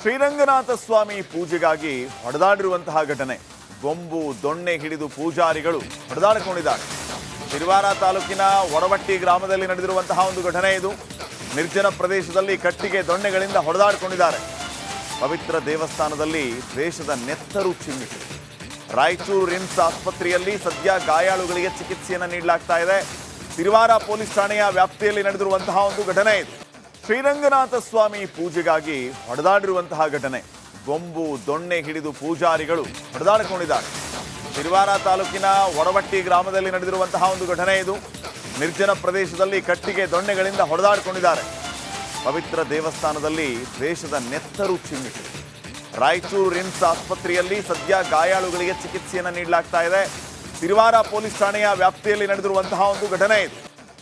ಶ್ರೀರಂಗನಾಥ ಸ್ವಾಮಿ ಪೂಜೆಗಾಗಿ ಹೊಡೆದಾಡಿರುವಂತಹ ಘಟನೆ. ಬೊಂಬು ದೊಣ್ಣೆ ಹಿಡಿದು ಪೂಜಾರಿಗಳು ಹೊಡೆದಾಡಿಕೊಂಡಿದ್ದಾರೆ. ತಿರುವಾರ ತಾಲೂಕಿನ ಒಡವಟ್ಟಿ ಗ್ರಾಮದಲ್ಲಿ ನಡೆದಿರುವಂತಹ ಒಂದು ಘಟನೆ ಇದು. ನಿರ್ಜನ ಪ್ರದೇಶದಲ್ಲಿ ಕಟ್ಟಿಗೆ ದೊಣ್ಣೆಗಳಿಂದ ಹೊಡೆದಾಡಿಕೊಂಡಿದ್ದಾರೆ. ಪವಿತ್ರ ದೇವಸ್ಥಾನದಲ್ಲಿ ದೇಶದ ನೆತ್ತರು ಚಿಮ್ಮಿತು. ರಾಯಚೂರು ರಿಮ್ಸ್ ಆಸ್ಪತ್ರೆಯಲ್ಲಿ ಸದ್ಯ ಗಾಯಾಳುಗಳಿಗೆ ಚಿಕಿತ್ಸೆಯನ್ನು ನೀಡಲಾಗ್ತಾ ಇದೆ. ತಿರುವಾರ ಪೊಲೀಸ್ ಠಾಣೆಯ ವ್ಯಾಪ್ತಿಯಲ್ಲಿ ನಡೆದಿರುವಂತಹ ಒಂದು ಘಟನೆ ಇದು. ಶ್ರೀರಂಗನಾಥ ಸ್ವಾಮಿ ಪೂಜೆಗಾಗಿ ಹೊಡೆದಾಡಿರುವಂತಹ ಘಟನೆ. ಗೊಂಬು, ದೊಣ್ಣೆ ಹಿಡಿದು ಪೂಜಾರಿಗಳು ಹೊಡೆದಾಡಿಕೊಂಡಿದ್ದಾರೆ. ಶಿರ್ವಾರ ತಾಲೂಕಿನ ಒಡವಟ್ಟಿ ಗ್ರಾಮದಲ್ಲಿ ನಡೆದಿರುವಂತಹ ಒಂದು ಘಟನೆ ಇದು. ನಿರ್ಜನ ಪ್ರದೇಶದಲ್ಲಿ ಕಟ್ಟಿಗೆ ದೊಣ್ಣೆಗಳಿಂದ ಹೊಡೆದಾಡಿಕೊಂಡಿದ್ದಾರೆ. ಪವಿತ್ರ ದೇವಸ್ಥಾನದಲ್ಲಿ ದೇಶದ ನೆತ್ತರು ಚಿಮ್ಮಿತು. ರಾಯಚೂರು ರಿಮ್ಸ್ ಆಸ್ಪತ್ರೆಯಲ್ಲಿ ಸದ್ಯ ಗಾಯಾಳುಗಳಿಗೆ ಚಿಕಿತ್ಸೆಯನ್ನು ನೀಡಲಾಗ್ತಾ ಇದೆ. ತಿರುವಾರ ಪೊಲೀಸ್ ಠಾಣೆಯ ವ್ಯಾಪ್ತಿಯಲ್ಲಿ ನಡೆದಿರುವಂತಹ ಒಂದು ಘಟನೆ ಇದು.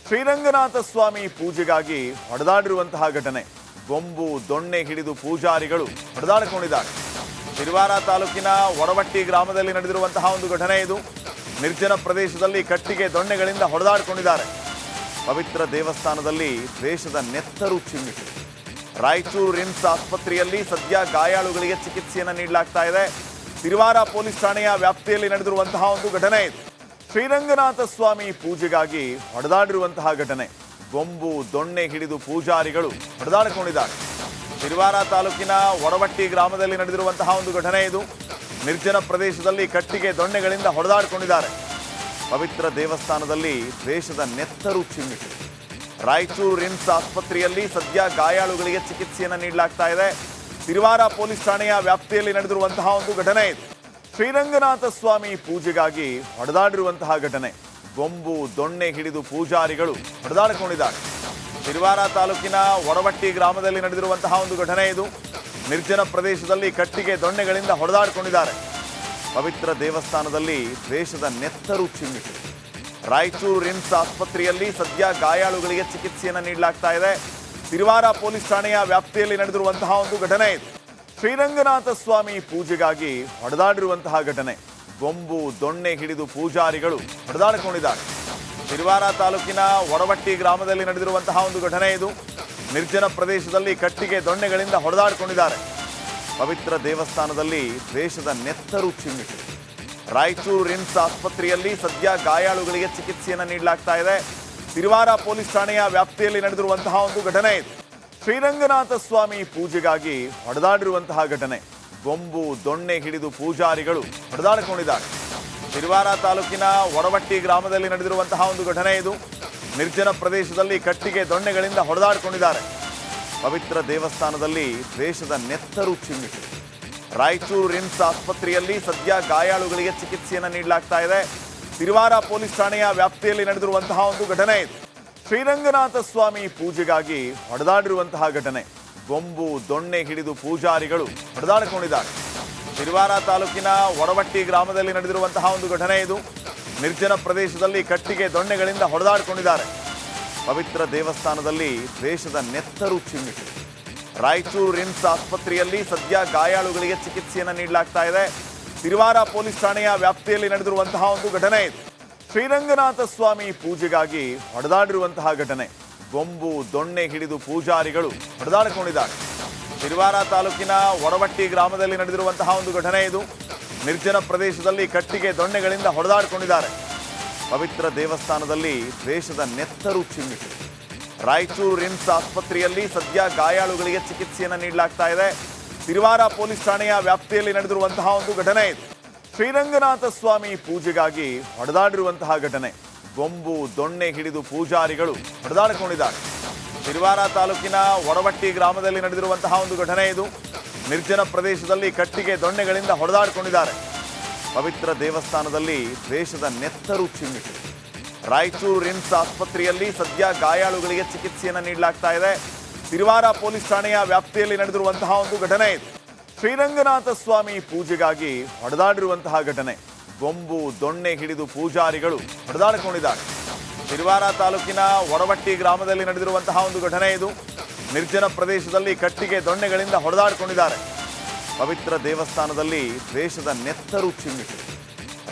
ಶ್ರೀರಂಗನಾಥ ಸ್ವಾಮಿ ಪೂಜೆಗಾಗಿ ಹೊಡೆದಾಡಿರುವಂತಹ ಘಟನೆ. ಗೊಂಬು, ದೊಣ್ಣೆ ಹಿಡಿದು ಪೂಜಾರಿಗಳು ಹೊಡೆದಾಡಿಕೊಂಡಿದ್ದಾರೆ. ತಿರುವಾರ ತಾಲೂಕಿನ ಒಡವಟ್ಟಿ ಗ್ರಾಮದಲ್ಲಿ ನಡೆದಿರುವಂತಹ ಒಂದು ಘಟನೆ ಇದು. ನಿರ್ಜನ ಪ್ರದೇಶದಲ್ಲಿ ಕಟ್ಟಿಗೆ ದೊಣ್ಣೆಗಳಿಂದ ಹೊಡೆದಾಡಿಕೊಂಡಿದ್ದಾರೆ. ಪವಿತ್ರ ದೇವಸ್ಥಾನದಲ್ಲಿ ದೇಶದ ನೆತ್ತರು ಚಿಮ್ಮಿತು. ರಾಯಚೂರು ರಿಮ್ಸ್ ಆಸ್ಪತ್ರೆಯಲ್ಲಿ ಸದ್ಯ ಗಾಯಾಳುಗಳಿಗೆ ಚಿಕಿತ್ಸೆಯನ್ನು ನೀಡಲಾಗ್ತಾ ಇದೆ. ತಿರುವಾರ ಪೊಲೀಸ್ ಠಾಣೆಯ ವ್ಯಾಪ್ತಿಯಲ್ಲಿ ನಡೆದಿರುವಂತಹ ಒಂದು ಘಟನೆ ಇದು. ಶ್ರೀರಂಗನಾಥ ಸ್ವಾಮಿ ಪೂಜೆಗಾಗಿ ಹೊಡೆದಾಡಿರುವಂತಹ ಘಟನೆ. ಗೊಂಬು, ದೊಣ್ಣೆ ಹಿಡಿದು ಪೂಜಾರಿಗಳು ಹೊಡೆದಾಡಿಕೊಂಡಿದ್ದಾರೆ. ತಿರುವಾರ ತಾಲೂಕಿನ ಒಡವಟ್ಟಿ ಗ್ರಾಮದಲ್ಲಿ ನಡೆದಿರುವಂತಹ ಒಂದು ಘಟನೆ ಇದು. ನಿರ್ಜನ ಪ್ರದೇಶದಲ್ಲಿ ಕಟ್ಟಿಗೆ ದೊಣ್ಣೆಗಳಿಂದ ಹೊಡೆದಾಡಿಕೊಂಡಿದ್ದಾರೆ. ಪವಿತ್ರ ದೇವಸ್ಥಾನದಲ್ಲಿ ದೇಶದ ನೆತ್ತರು ಚಿಮ್ಮಿತು ರಾಯಚೂರು ರಿಮ್ಸ್ ಆಸ್ಪತ್ರೆಯಲ್ಲಿ ಸದ್ಯ ಗಾಯಾಳುಗಳಿಗೆ ಚಿಕಿತ್ಸೆಯನ್ನು ನೀಡಲಾಗ್ತಾ ಇದೆ. ತಿರುವಾರ ಪೊಲೀಸ್ ಠಾಣೆಯ ವ್ಯಾಪ್ತಿಯಲ್ಲಿ ನಡೆದಿರುವಂತಹ ಒಂದು ಘಟನೆ ಇದು. ಶ್ರೀರಂಗನಾಥ ಸ್ವಾಮಿ ಪೂಜೆಗಾಗಿ ಹೊಡೆದಾಡಿರುವಂತಹ ಘಟನೆ. ಗೊಂಬು, ದೊಣ್ಣೆ ಹಿಡಿದು ಪೂಜಾರಿಗಳು ಹೊಡೆದಾಡಿಕೊಂಡಿದ್ದಾರೆ. ತಿರುವಾರ ತಾಲೂಕಿನ ಒಡವಟ್ಟಿ ಗ್ರಾಮದಲ್ಲಿ ನಡೆದಿರುವಂತಹ ಒಂದು ಘಟನೆ ಇದು. ನಿರ್ಜನ ಪ್ರದೇಶದಲ್ಲಿ ಕಟ್ಟಿಗೆ ದೊಣ್ಣೆಗಳಿಂದ ಹೊಡೆದಾಡಿಕೊಂಡಿದ್ದಾರೆ. ಪವಿತ್ರ ದೇವಸ್ಥಾನದಲ್ಲಿ ದೇಶದ ನೆತ್ತರು ಚಿಮ್ಮಿತು. ರಾಯಚೂರು ರಿಮ್ಸ್ ಆಸ್ಪತ್ರೆಯಲ್ಲಿ ಸದ್ಯ ಗಾಯಾಳುಗಳಿಗೆ ಚಿಕಿತ್ಸೆಯನ್ನು ನೀಡಲಾಗ್ತಾ ಇದೆ. ತಿರುವಾರ ಪೊಲೀಸ್ ಠಾಣೆಯ ವ್ಯಾಪ್ತಿಯಲ್ಲಿ ನಡೆದಿರುವಂತಹ ಒಂದು ಘಟನೆ ಇದು. ಶ್ರೀರಂಗನಾಥ ಸ್ವಾಮಿ ಪೂಜೆಗಾಗಿ ಹೊಡೆದಾಡಿರುವಂತಹ ಘಟನೆ. ಬೊಂಬು ದೊಣ್ಣೆ ಹಿಡಿದು ಪೂಜಾರಿಗಳು ಹೊಡೆದಾಡಿಕೊಂಡಿದ್ದಾರೆ. ತಿರುವಾರ ತಾಲೂಕಿನ ಒಡವಟ್ಟಿ ಗ್ರಾಮದಲ್ಲಿ ನಡೆದಿರುವಂತಹ ಒಂದು ಘಟನೆ ಇದು. ನಿರ್ಜನ ಪ್ರದೇಶದಲ್ಲಿ ಕಟ್ಟಿಗೆ ದೊಣ್ಣೆಗಳಿಂದ ಹೊಡೆದಾಡಿಕೊಂಡಿದ್ದಾರೆ. ಪವಿತ್ರ ದೇವಸ್ಥಾನದಲ್ಲಿ ದೇಶದ ನೆತ್ತರು ಚಿಮ್ಮಿತು. ರಾಯಚೂರು ರಿಮ್ಸ್ ಆಸ್ಪತ್ರೆಯಲ್ಲಿ ಸದ್ಯ ಗಾಯಾಳುಗಳಿಗೆ ಚಿಕಿತ್ಸೆಯನ್ನು ನೀಡಲಾಗ್ತಾ ಇದೆ. ತಿರುವಾರ ಪೊಲೀಸ್ ಠಾಣೆಯ ವ್ಯಾಪ್ತಿಯಲ್ಲಿ ನಡೆದಿರುವಂತಹ ಒಂದು ಘಟನೆ ಇದು. ಶ್ರೀರಂಗನಾಥ ಸ್ವಾಮಿ ಪೂಜೆಗಾಗಿ ಹೊಡೆದಾಡಿರುವಂತಹ ಘಟನೆ. ಗೊಂಬು, ದೊಣ್ಣೆ ಹಿಡಿದು ಪೂಜಾರಿಗಳು ಹೊಡೆದಾಡಿಕೊಂಡಿದ್ದಾರೆ. ಶಿರ್ವಾರ ತಾಲೂಕಿನ ಒಡವಟ್ಟಿ ಗ್ರಾಮದಲ್ಲಿ ನಡೆದಿರುವಂತಹ ಒಂದು ಘಟನೆ ಇದು. ನಿರ್ಜನ ಪ್ರದೇಶದಲ್ಲಿ ಕಟ್ಟಿಗೆ ದೊಣ್ಣೆಗಳಿಂದ ಹೊಡೆದಾಡಿಕೊಂಡಿದ್ದಾರೆ. ಪವಿತ್ರ ದೇವಸ್ಥಾನದಲ್ಲಿ ದೇಶದ ನೆತ್ತರು ಚಿಮ್ಮಿತು. ರಾಯಚೂರು ರಿಮ್ಸ್ ಆಸ್ಪತ್ರೆಯಲ್ಲಿ ಸದ್ಯ ಗಾಯಾಳುಗಳಿಗೆ ಚಿಕಿತ್ಸೆಯನ್ನು ನೀಡಲಾಗ್ತಾ ಇದೆ. ತಿರುವಾರ ಪೊಲೀಸ್ ಠಾಣೆಯ ವ್ಯಾಪ್ತಿಯಲ್ಲಿ ನಡೆದಿರುವಂತಹ ಒಂದು ಘಟನೆ ಇದು. ಶ್ರೀರಂಗನಾಥ ಸ್ವಾಮಿ ಪೂಜೆಗಾಗಿ ಹೊಡೆದಾಡಿರುವಂತಹ ಘಟನೆ. ಗೊಂಬು, ದೊಣ್ಣೆ ಹಿಡಿದು ಪೂಜಾರಿಗಳು ಹೊಡೆದಾಡಿಕೊಂಡಿದ್ದಾರೆ. ತಿರುವಾರ ತಾಲೂಕಿನ ಒಡವಟ್ಟಿ ಗ್ರಾಮದಲ್ಲಿ ನಡೆದಿರುವಂತಹ ಒಂದು ಘಟನೆ ಇದು. ನಿರ್ಜನ ಪ್ರದೇಶದಲ್ಲಿ ಕಟ್ಟಿಗೆ ದೊಣ್ಣೆಗಳಿಂದ ಹೊಡೆದಾಡಿಕೊಂಡಿದ್ದಾರೆ. ಪವಿತ್ರ ದೇವಸ್ಥಾನದಲ್ಲಿ ದೇಶದ ನೆತ್ತರು ಚಿಮ್ಮಿತು. ರಾಯಚೂರು ರಿಮ್ಸ್ ಆಸ್ಪತ್ರೆಯಲ್ಲಿ ಸದ್ಯ ಗಾಯಾಳುಗಳಿಗೆ ಚಿಕಿತ್ಸೆಯನ್ನು ನೀಡಲಾಗ್ತಾ ಇದೆ. ತಿರುವಾರ ಪೊಲೀಸ್ ಠಾಣೆಯ ವ್ಯಾಪ್ತಿಯಲ್ಲಿ ನಡೆದಿರುವಂತಹ ಒಂದು ಘಟನೆ ಇದು. ಶ್ರೀರಂಗನಾಥ ಸ್ವಾಮಿ ಪೂಜೆಗಾಗಿ ಹೊಡೆದಾಡಿರುವಂತಹ ಘಟನೆ. ಗೊಂಬು, ದೊಣ್ಣೆ ಹಿಡಿದು ಪೂಜಾರಿಗಳು ಹೊಡೆದಾಡಿಕೊಂಡಿದ್ದಾರೆ. ತಿರುವಾರ ತಾಲೂಕಿನ ಒಡವಟ್ಟಿ ಗ್ರಾಮದಲ್ಲಿ ನಡೆದಿರುವಂತಹ ಒಂದು ಘಟನೆ ಇದು. ನಿರ್ಜನ ಪ್ರದೇಶದಲ್ಲಿ ಕಟ್ಟಿಗೆ ದೊಣ್ಣೆಗಳಿಂದ ಹೊಡೆದಾಡಿಕೊಂಡಿದ್ದಾರೆ. ಪವಿತ್ರ ದೇವಸ್ಥಾನದಲ್ಲಿ ದೇಶದ ನೆತ್ತರು ಚಿಮ್ಮಿತು ರಾಯಚೂರು ರಿಮ್ಸ್ ಆಸ್ಪತ್ರೆಯಲ್ಲಿ ಸದ್ಯ ಗಾಯಾಳುಗಳಿಗೆ ಚಿಕಿತ್ಸೆಯನ್ನು ನೀಡಲಾಗ್ತಾ ಇದೆ. ತಿರುವಾರ ಪೊಲೀಸ್ ಠಾಣೆಯ ವ್ಯಾಪ್ತಿಯಲ್ಲಿ ನಡೆದಿರುವಂತಹ ಒಂದು ಘಟನೆ ಇದು. ಶ್ರೀರಂಗನಾಥ ಸ್ವಾಮಿ ಪೂಜೆಗಾಗಿ ಹೊಡೆದಾಡಿರುವಂತಹ ಘಟನೆ. ಗೊಂಬು, ದೊಣ್ಣೆ ಹಿಡಿದು ಪೂಜಾರಿಗಳು ಹೊಡೆದಾಡಿಕೊಂಡಿದ್ದಾರೆ. ತಿರುವಾರ ತಾಲೂಕಿನ ಒಡವಟ್ಟಿ ಗ್ರಾಮದಲ್ಲಿ ನಡೆದಿರುವಂತಹ ಒಂದು ಘಟನೆ ಇದು. ನಿರ್ಜನ ಪ್ರದೇಶದಲ್ಲಿ ಕಟ್ಟಿಗೆ ದೊಣ್ಣೆಗಳಿಂದ ಹೊಡೆದಾಡಿಕೊಂಡಿದ್ದಾರೆ. ಪವಿತ್ರ ದೇವಸ್ಥಾನದಲ್ಲಿ ದೇಶದ ನೆತ್ತರು ಚಿಮ್ಮಿತು. ರಾಯಚೂರು ರಿಮ್ಸ್ ಆಸ್ಪತ್ರೆಯಲ್ಲಿ ಸದ್ಯ ಗಾಯಾಳುಗಳಿಗೆ ಚಿಕಿತ್ಸೆಯನ್ನು ನೀಡಲಾಗ್ತಾ ಇದೆ. ತಿರುವಾರ ಪೊಲೀಸ್ ಠಾಣೆಯ ವ್ಯಾಪ್ತಿಯಲ್ಲಿ ನಡೆದಿರುವಂತಹ ಒಂದು ಘಟನೆ ಇದು. ಶ್ರೀರಂಗನಾಥ ಸ್ವಾಮಿ ಪೂಜೆಗಾಗಿ ಹೊಡೆದಾಡಿರುವಂತಹ ಘಟನೆ. ಬೊಂಬು ದೊಣ್ಣೆ ಹಿಡಿದು ಪೂಜಾರಿಗಳು ಹೊಡೆದಾಡಿಕೊಂಡಿದ್ದಾರೆ. ತಿರುವಾರ ತಾಲೂಕಿನ ಒಡವಟ್ಟಿ ಗ್ರಾಮದಲ್ಲಿ ನಡೆದಿರುವಂತಹ ಒಂದು ಘಟನೆ ಇದು. ನಿರ್ಜನ ಪ್ರದೇಶದಲ್ಲಿ ಕಟ್ಟಿಗೆ ದೊಣ್ಣೆಗಳಿಂದ ಹೊಡೆದಾಡಿಕೊಂಡಿದ್ದಾರೆ. ಪವಿತ್ರ ದೇವಸ್ಥಾನದಲ್ಲಿ ದೇಶದ ನೆತ್ತರು ಚಿಮ್ಮಿತು.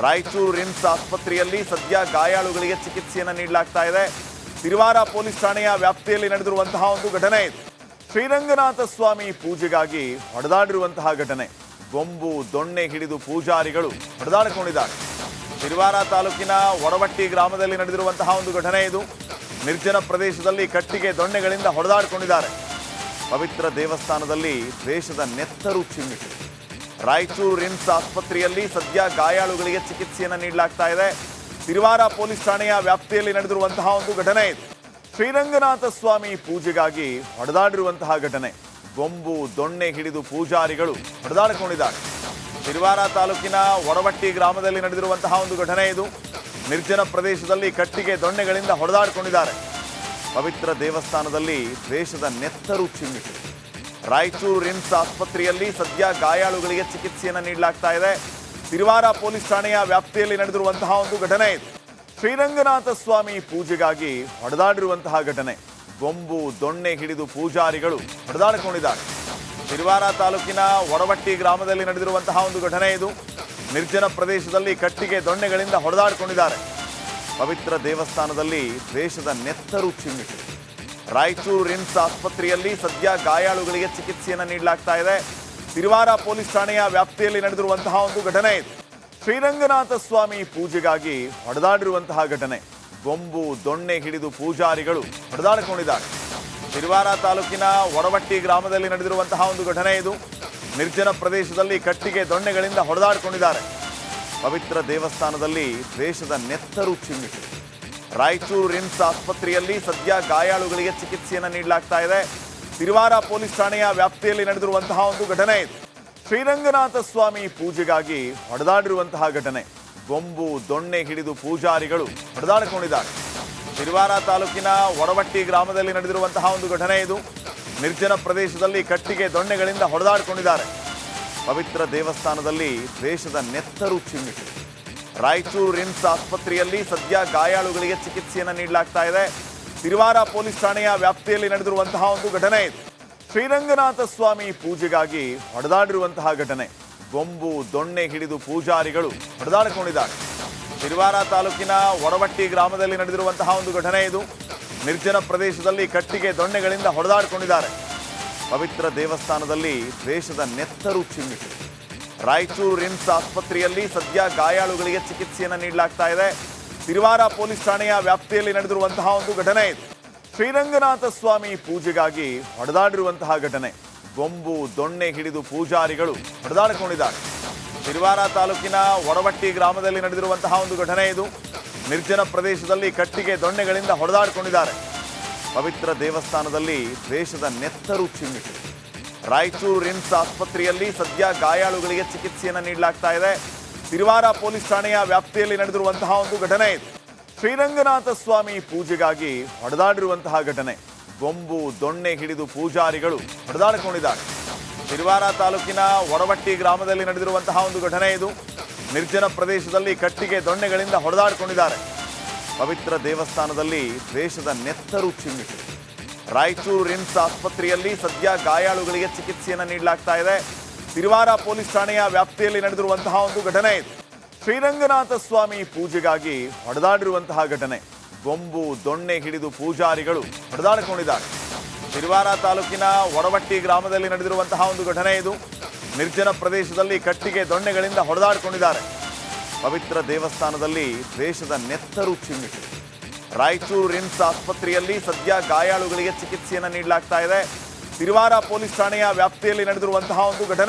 ರಾಯಚೂರು ರಿಮ್ಸ್ ಆಸ್ಪತ್ರೆಯಲ್ಲಿ ಸದ್ಯ ಗಾಯಾಳುಗಳಿಗೆ ಚಿಕಿತ್ಸೆಯನ್ನು ನೀಡಲಾಗ್ತಾ ಇದೆ. ತಿರುವಾರ ಪೊಲೀಸ್ ಠಾಣೆಯ ವ್ಯಾಪ್ತಿಯಲ್ಲಿ ನಡೆದಿರುವಂತಹ ಒಂದು ಘಟನೆ ಇದು. ಶ್ರೀರಂಗನಾಥ ಸ್ವಾಮಿ ಪೂಜೆಗಾಗಿ ಹೊಡೆದಾಡಿರುವಂತಹ ಘಟನೆ. ಗೊಂಬು, ದೊಣ್ಣೆ ಹಿಡಿದು ಪೂಜಾರಿಗಳು ಹೊಡೆದಾಡಿಕೊಂಡಿದ್ದಾರೆ. ಶಿರ್ವಾರ ತಾಲೂಕಿನ ಒಡವಟ್ಟಿ ಗ್ರಾಮದಲ್ಲಿ ನಡೆದಿರುವಂತಹ ಒಂದು ಘಟನೆ ಇದು. ನಿರ್ಜನ ಪ್ರದೇಶದಲ್ಲಿ ಕಟ್ಟಿಗೆ ದೊಣ್ಣೆಗಳಿಂದ ಹೊಡೆದಾಡಿಕೊಂಡಿದ್ದಾರೆ. ಪವಿತ್ರ ದೇವಸ್ಥಾನದಲ್ಲಿ ದೇಶದ ನೆತ್ತರು ಚಿಮ್ಮಿತು. ರಾಯಚೂರು ರಿಮ್ಸ್ ಆಸ್ಪತ್ರೆಯಲ್ಲಿ ಸದ್ಯ ಗಾಯಾಳುಗಳಿಗೆ ಚಿಕಿತ್ಸೆಯನ್ನು ನೀಡಲಾಗ್ತಾ ಇದೆ. ತಿರುವಾರ ಪೊಲೀಸ್ ಠಾಣೆಯ ವ್ಯಾಪ್ತಿಯಲ್ಲಿ ನಡೆದಿರುವಂತಹ ಒಂದು ಘಟನೆ ಇದು. ಶ್ರೀರಂಗನಾಥ ಸ್ವಾಮಿ ಪೂಜೆಗಾಗಿ ಹೊಡೆದಾಡಿರುವಂತಹ ಘಟನೆ. ಗೊಂಬು, ದೊಣ್ಣೆ ಹಿಡಿದು ಪೂಜಾರಿಗಳು ಹೊಡೆದಾಡಿಕೊಂಡಿದ್ದಾರೆ. ತಿರುವಾರ ತಾಲೂಕಿನ ಒಡವಟ್ಟಿ ಗ್ರಾಮದಲ್ಲಿ ನಡೆದಿರುವಂತಹ ಒಂದು ಘಟನೆ ಇದು. ನಿರ್ಜನ ಪ್ರದೇಶದಲ್ಲಿ ಕಟ್ಟಿಗೆ ದೊಣ್ಣೆಗಳಿಂದ ಹೊಡೆದಾಡಿಕೊಂಡಿದ್ದಾರೆ. ಪವಿತ್ರ ದೇವಸ್ಥಾನದಲ್ಲಿ ದೇಶದ ನೆತ್ತರು ಚಿಮ್ಮಿತು. ರಾಯಚೂರು ರಿಮ್ಸ್ ಆಸ್ಪತ್ರೆಯಲ್ಲಿ ಸದ್ಯ ಗಾಯಾಳುಗಳಿಗೆ ಚಿಕಿತ್ಸೆಯನ್ನು ನೀಡಲಾಗ್ತಾ ಇದೆ. ತಿರುವಾರ ಪೊಲೀಸ್ ಠಾಣೆಯ ವ್ಯಾಪ್ತಿಯಲ್ಲಿ ನಡೆದಿರುವಂತಹ ಒಂದು ಘಟನೆ ಇದು. ಶ್ರೀರಂಗನಾಥ ಸ್ವಾಮಿ ಪೂಜೆಗಾಗಿ ಹೊಡೆದಾಡಿರುವಂತಹ ಘಟನೆ. ಗೊಂಬು, ದೊಣ್ಣೆ ಹಿಡಿದು ಪೂಜಾರಿಗಳು ಹೊಡೆದಾಡಿಕೊಂಡಿದ್ದಾರೆ. ತಿರುವಾರ ತಾಲೂಕಿನ ಒಡವಟ್ಟಿ ಗ್ರಾಮದಲ್ಲಿ ನಡೆದಿರುವಂತಹ ಒಂದು ಘಟನೆ ಇದು. ನಿರ್ಜನ ಪ್ರದೇಶದಲ್ಲಿ ಕಟ್ಟಿಗೆ ದೊಣ್ಣೆಗಳಿಂದ ಹೊಡೆದಾಡಿಕೊಂಡಿದ್ದಾರೆ. ಪವಿತ್ರ ದೇವಸ್ಥಾನದಲ್ಲಿ ದೇಶದ ನೆತ್ತರು ಚಿಮ್ಮಿತು ರಾಯಚೂರು ರಿಮ್ಸ್ ಆಸ್ಪತ್ರೆಯಲ್ಲಿ ಸದ್ಯ ಗಾಯಾಳುಗಳಿಗೆ ಚಿಕಿತ್ಸೆಯನ್ನು ನೀಡಲಾಗ್ತಾ ಇದೆ. ತಿರುವಾರ ಪೊಲೀಸ್ ಠಾಣೆಯ ವ್ಯಾಪ್ತಿಯಲ್ಲಿ ನಡೆದಿರುವಂತಹ ಒಂದು ಘಟನೆ ಇದು. ಶ್ರೀರಂಗನಾಥ ಸ್ವಾಮಿ ಪೂಜೆಗಾಗಿ ಹೊಡೆದಾಡಿರುವಂತಹ ಘಟನೆ. ಗೊಂಬು, ದೊಣ್ಣೆ ಹಿಡಿದು ಪೂಜಾರಿಗಳು ಹೊಡೆದಾಡಿಕೊಂಡಿದ್ದಾರೆ. ತಿರುವಾರ ತಾಲೂಕಿನ ಒಡವಟ್ಟಿ ಗ್ರಾಮದಲ್ಲಿ ನಡೆದಿರುವಂತಹ ಒಂದು ಘಟನೆ ಇದು. ನಿರ್ಜನ ಪ್ರದೇಶದಲ್ಲಿ ಕಟ್ಟಿಗೆ ದೊಣ್ಣೆಗಳಿಂದ ಹೊಡೆದಾಡಿಕೊಂಡಿದ್ದಾರೆ. ಪವಿತ್ರ ದೇವಸ್ಥಾನದಲ್ಲಿ ದೇಶದ ನೆತ್ತರು ಚಿಮ್ಮಿತು. ರಾಯಚೂರು ರಿಮ್ಸ್ ಆಸ್ಪತ್ರೆಯಲ್ಲಿ ಸದ್ಯ ಗಾಯಾಳುಗಳಿಗೆ ಚಿಕಿತ್ಸೆಯನ್ನು ನೀಡಲಾಗ್ತಾ ಇದೆ. ತಿರುವಾರ ಪೊಲೀಸ್ ಠಾಣೆಯ ವ್ಯಾಪ್ತಿಯಲ್ಲಿ ನಡೆದಿರುವಂತಹ ಒಂದು ಘಟನೆ ಇದು. ಶ್ರೀರಂಗನಾಥ ಸ್ವಾಮಿ ಪೂಜೆಗಾಗಿ ಹೊಡೆದಾಡಿರುವಂತಹ ಘಟನೆ. ಬೊಂಬು ದೊಣ್ಣೆ ಹಿಡಿದು ಪೂಜಾರಿಗಳು ಹೊಡೆದಾಡಿಕೊಂಡಿದ್ದಾರೆ. ತಿರುವಾರ ತಾಲೂಕಿನ ಒಡವಟ್ಟಿ ಗ್ರಾಮದಲ್ಲಿ ನಡೆದಿರುವಂತಹ ಒಂದು ಘಟನೆ ಇದು. ನಿರ್ಜನ ಪ್ರದೇಶದಲ್ಲಿ ಕಟ್ಟಿಗೆ ದೊಣ್ಣೆಗಳಿಂದ ಹೊಡೆದಾಡಿಕೊಂಡಿದ್ದಾರೆ. ಪವಿತ್ರ ದೇವಸ್ಥಾನದಲ್ಲಿ ದೇಶದ ನೆತ್ತರು ಚಿಮ್ಮಿತು. ರಾಯಚೂರು ರಿಮ್ಸ್ ಆಸ್ಪತ್ರೆಯಲ್ಲಿ ಸದ್ಯ ಗಾಯಾಳುಗಳಿಗೆ ಚಿಕಿತ್ಸೆಯನ್ನು ನೀಡಲಾಗ್ತಾ ಇದೆ. ತಿರುವಾರ ಪೊಲೀಸ್ ಠಾಣೆಯ ವ್ಯಾಪ್ತಿಯಲ್ಲಿ ನಡೆದಿರುವಂತಹ ಒಂದು ಘಟನೆ ಇದು. ಶ್ರೀರಂಗನಾಥ ಸ್ವಾಮಿ ಪೂಜೆಗಾಗಿ ಹೊಡೆದಾಡಿರುವಂತಹ ಘಟನೆ. ಗೊಂಬು, ದೊಣ್ಣೆ ಹಿಡಿದು ಪೂಜಾರಿಗಳು ಹೊಡೆದಾಡಿಕೊಂಡಿದ್ದಾರೆ. ಶಿರ್ವಾರ ತಾಲೂಕಿನ ಒಡವಟ್ಟಿ ಗ್ರಾಮದಲ್ಲಿ ನಡೆದಿರುವಂತಹ ಒಂದು ಘಟನೆ ಇದು. ನಿರ್ಜನ ಪ್ರದೇಶದಲ್ಲಿ ಕಟ್ಟಿಗೆ ದೊಣ್ಣೆಗಳಿಂದ ಹೊಡೆದಾಡಿಕೊಂಡಿದ್ದಾರೆ. ಪವಿತ್ರ ದೇವಸ್ಥಾನದಲ್ಲಿ ದೇಶದ ನೆತ್ತರು ಚಿಮ್ಮಿತು. ರಾಯಚೂರು ರಿಮ್ಸ್ ಆಸ್ಪತ್ರೆಯಲ್ಲಿ ಸದ್ಯ ಗಾಯಾಳುಗಳಿಗೆ ಚಿಕಿತ್ಸೆಯನ್ನು ನೀಡಲಾಗ್ತಾ ಇದೆ. ತಿರುವಾರ ಪೊಲೀಸ್ ಠಾಣೆಯ ವ್ಯಾಪ್ತಿಯಲ್ಲಿ ನಡೆದಿರುವಂತಹ ಒಂದು ಘಟನೆ ಇದು. ಶ್ರೀರಂಗನಾಥ ಸ್ವಾಮಿ ಪೂಜೆಗಾಗಿ ಹೊಡೆದಾಡಿರುವಂತಹ ಘಟನೆ. ಗೊಂಬು, ದೊಣ್ಣೆ ಹಿಡಿದು ಪೂಜಾರಿಗಳು ಹೊಡೆದಾಡಿಕೊಂಡಿದ್ದಾರೆ. ತಿರುವಾರ ತಾಲೂಕಿನ ಒಡವಟ್ಟಿ ಗ್ರಾಮದಲ್ಲಿ ನಡೆದಿರುವಂತಹ ಒಂದು ಘಟನೆ ಇದು. ನಿರ್ಜನ ಪ್ರದೇಶದಲ್ಲಿ ಕಟ್ಟಿಗೆ ದೊಣ್ಣೆಗಳಿಂದ ಹೊಡೆದಾಡಿಕೊಂಡಿದ್ದಾರೆ. ಪವಿತ್ರ ದೇವಸ್ಥಾನದಲ್ಲಿ ದೇಶದ ನೆತ್ತರು ಚಿಮ್ಮಿತು. ರಾಯಚೂರು ರಿಮ್ಸ್ ಆಸ್ಪತ್ರೆಯಲ್ಲಿ ಸದ್ಯ ಗಾಯಾಳುಗಳಿಗೆ ಚಿಕಿತ್ಸೆಯನ್ನು ನೀಡಲಾಗ್ತಾ ಇದೆ. ತಿರುವಾರ ಪೊಲೀಸ್ ಠಾಣೆಯ ವ್ಯಾಪ್ತಿಯಲ್ಲಿ ನಡೆದಿರುವಂತಹ ಒಂದು ಘಟನೆ ಇದು. ಶ್ರೀರಂಗನಾಥ ಸ್ವಾಮಿ ಪೂಜೆಗಾಗಿ ಹೊಡೆದಾಡಿರುವಂತಹ ಘಟನೆ. ಗೊಂಬು, ದೊಣ್ಣೆ ಹಿಡಿದು ಪೂಜಾರಿಗಳು ಹೊಡೆದಾಡಿಕೊಂಡಿದ್ದಾರೆ. ತಿರುವಾರ ತಾಲೂಕಿನ ಒಡವಟ್ಟಿ ಗ್ರಾಮದಲ್ಲಿ ನಡೆದಿರುವಂತಹ ಒಂದು ಘಟನೆ ಇದು. ನಿರ್ಜನ ಪ್ರದೇಶದಲ್ಲಿ ಕಟ್ಟಿಗೆ ದೊಣ್ಣೆಗಳಿಂದ ಹೊಡೆದಾಡಿಕೊಂಡಿದ್ದಾರೆ. ಪವಿತ್ರ ದೇವಸ್ಥಾನದಲ್ಲಿ ದೇಶದ ನೆತ್ತರು ಚಿಮ್ಮಿತು ರಾಯಚೂರು ರಿಮ್ಸ್ ಆಸ್ಪತ್ರೆಯಲ್ಲಿ ಸದ್ಯ ಗಾಯಾಳುಗಳಿಗೆ ಚಿಕಿತ್ಸೆಯನ್ನು ನೀಡಲಾಗ್ತಾ ಇದೆ. ತಿರುವಾರ ಪೊಲೀಸ್ ಠಾಣೆಯ ವ್ಯಾಪ್ತಿಯಲ್ಲಿ ನಡೆದಿರುವಂತಹ ಒಂದು ಘಟನೆ ಇದು. ಶ್ರೀರಂಗನಾಥ ಸ್ವಾಮಿ ಪೂಜೆಗಾಗಿ ಹೊಡೆದಾಡಿರುವಂತಹ ಘಟನೆ. ಗೊಂಬು, ದೊಣ್ಣೆ ಹಿಡಿದು ಪೂಜಾರಿಗಳು ಹೊಡೆದಾಡಿಕೊಂಡಿದ್ದಾರೆ. ತಿರುವಾರ ತಾಲೂಕಿನ ಒಡವಟ್ಟಿ ಗ್ರಾಮದಲ್ಲಿ ನಡೆದಿರುವಂತಹ ಒಂದು ಘಟನೆ ಇದು. ನಿರ್ಜನ ಪ್ರದೇಶದಲ್ಲಿ ಕಟ್ಟಿಗೆ ದೊಣ್ಣೆಗಳಿಂದ ಹೊಡೆದಾಡಿಕೊಂಡಿದ್ದಾರೆ. ಪವಿತ್ರ ದೇವಸ್ಥಾನದಲ್ಲಿ ದೇಶದ ನೆತ್ತರು ಚಿಮ್ಮಿತು. ರಾಯಚೂರು ರಿಮ್ಸ್ ಆಸ್ಪತ್ರೆಯಲ್ಲಿ ಸದ್ಯ ಗಾಯಾಳುಗಳಿಗೆ ಚಿಕಿತ್ಸೆಯನ್ನು ನೀಡಲಾಗ್ತಾ ಇದೆ. ತಿರುವಾರ ಪೊಲೀಸ್ ಠಾಣೆಯ ವ್ಯಾಪ್ತಿಯಲ್ಲಿ ನಡೆದಿರುವಂತಹ ಒಂದು ಘಟನೆ.